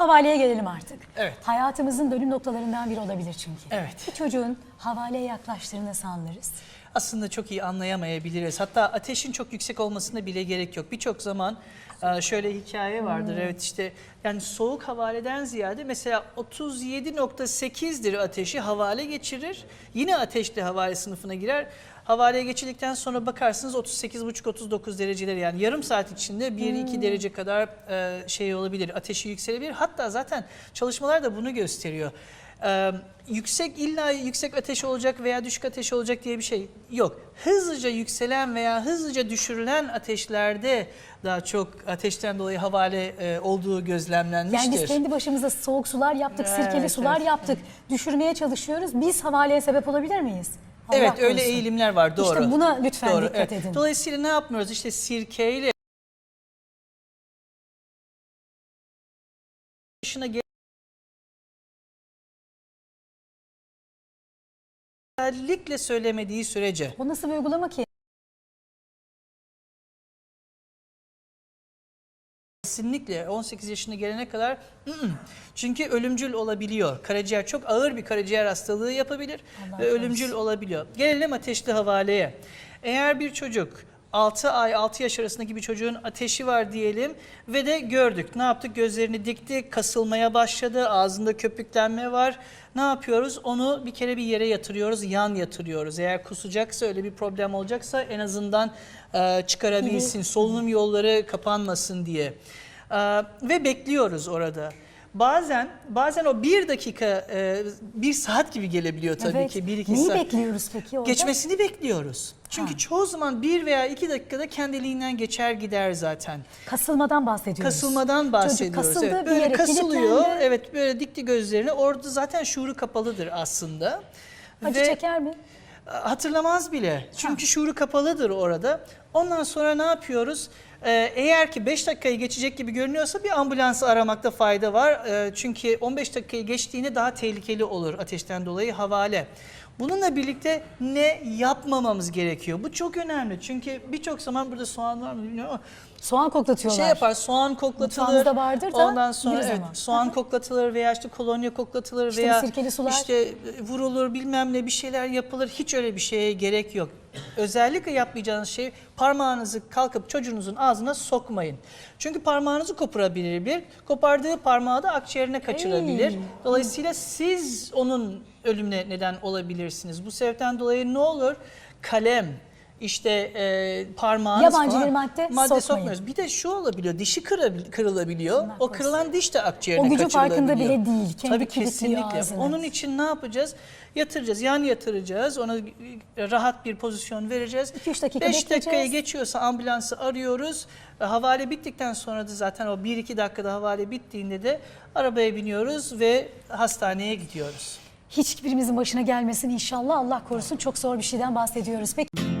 Havaleye gelelim artık. Evet. Hayatımızın dönüm noktalarından biri olabilir çünkü. Evet. Bir çocuğun havaleye yaklaştığını nasıl anlarız? aslında çok iyi anlayamayabiliriz. Hatta ateşin çok yüksek olmasına bile gerek yok. Birçok zaman e, şöyle hikaye vardır. Evet işte yani soğuk havaleden ziyade mesela 37.8'dir ateşi havale geçirir. Yine ateşli havale sınıfına girer. Havaleye geçildikten sonra bakarsınız 38,5-39 dereceleri yani yarım saat içinde 1-2 derece kadar e, şey olabilir, ateşi yükselebilir. Hatta zaten çalışmalar da bunu gösteriyor. Ee, yüksek illa yüksek ateş olacak veya düşük ateş olacak diye bir şey yok. Hızlıca yükselen veya hızlıca düşürülen ateşlerde daha çok ateşten dolayı havale e, olduğu gözlemlenmiştir. Yani biz kendi başımıza soğuk sular yaptık, sirkeli Evet, sular evet. yaptık. Düşürmeye çalışıyoruz. Biz havaleye sebep olabilir miyiz? Allah Evet öyle korusun. eğilimler var doğru. İşte buna lütfen Doğru, dikkat evet. edin. Dolayısıyla ne yapmıyoruz? İşte sirkeyle özellikle söylemediği sürece O nasıl bir uygulama ki? Kesinlikle 18 yaşına gelene kadar ı-ı. çünkü ölümcül olabiliyor. Karaciğer çok ağır bir karaciğer hastalığı yapabilir Allah ve ölümcül olabiliyor. Gelelim ateşli havaleye. Eğer bir çocuk 6 ay 6 yaş arasındaki bir çocuğun ateşi var diyelim ve de gördük. Ne yaptık? Gözlerini dikti, kasılmaya başladı, ağzında köpüklenme var. Ne yapıyoruz? Onu bir kere bir yere yatırıyoruz, yan yatırıyoruz. Eğer kusacaksa öyle bir problem olacaksa en azından e, çıkarabilsin, solunum yolları kapanmasın diye. Ee, ve bekliyoruz orada. Bazen bazen o bir dakika, e, bir saat gibi gelebiliyor tabii evet. ki. Bir iki Neyi saat. bekliyoruz peki orada? Geçmesini bekliyoruz. Çünkü Ha. çoğu zaman bir veya iki dakikada kendiliğinden geçer gider zaten. Kasılmadan bahsediyoruz. Kasılmadan bahsediyoruz. Çocuk kasıldı evet. bir Böyle yere kasılıyor. kilitlendi. Evet böyle dikti gözlerini. Orada zaten şuuru kapalıdır aslında. Acı Ve- çeker mi? Hatırlamaz bile. Çünkü şuuru kapalıdır orada. Ondan sonra ne yapıyoruz? Ee, eğer ki 5 dakikayı geçecek gibi görünüyorsa bir ambulansı aramakta fayda var. Ee, çünkü 15 dakikayı geçtiğinde daha tehlikeli olur ateşten dolayı havale. Bununla birlikte ne yapmamamız gerekiyor? Bu çok önemli. Çünkü birçok zaman burada soğan var mı bilmiyorum ama Soğan koklatıyorlar. şey yapar soğan koklatılır. Mutfağımızda vardır da Ondan sonra evet, soğan koklatılır veya işte kolonya koklatılır İşte veya sirkeli sular. işte vurulur bilmem ne bir şeyler yapılır. Hiç öyle bir şeye gerek yok. Özellikle yapmayacağınız şey parmağınızı kalkıp çocuğunuzun ağzına sokmayın. Çünkü parmağınızı koparabilir bir. Kopardığı parmağı da akciğerine kaçırabilir. Dolayısıyla siz onun ölümüne neden olabilirsiniz. Bu sebepten dolayı ne olur? Kalem, işte e, parmağınız Yabancı falan bir madde madde sokmayın. sokmuyoruz. Bir de şu olabiliyor, dişi kırılabiliyor. Allah o kırılan diş de akciğerine O gücün kaçırılabiliyor. farkında bile değil. Kendi Tabii kesinlikle. ağzını. Onun için ne yapacağız? Yatıracağız, yan yatıracağız. Ona rahat bir pozisyon vereceğiz. İki, üç dakika 5 bekleyeceğiz. dakikayı geçiyorsa ambulansı arıyoruz. E, Havale bittikten sonra da zaten o 1-2 dakikada havale bittiğinde de arabaya biniyoruz ve hastaneye gidiyoruz. Hiçbirimizin başına gelmesin inşallah. Allah korusun çok zor bir şeyden bahsediyoruz. Peki.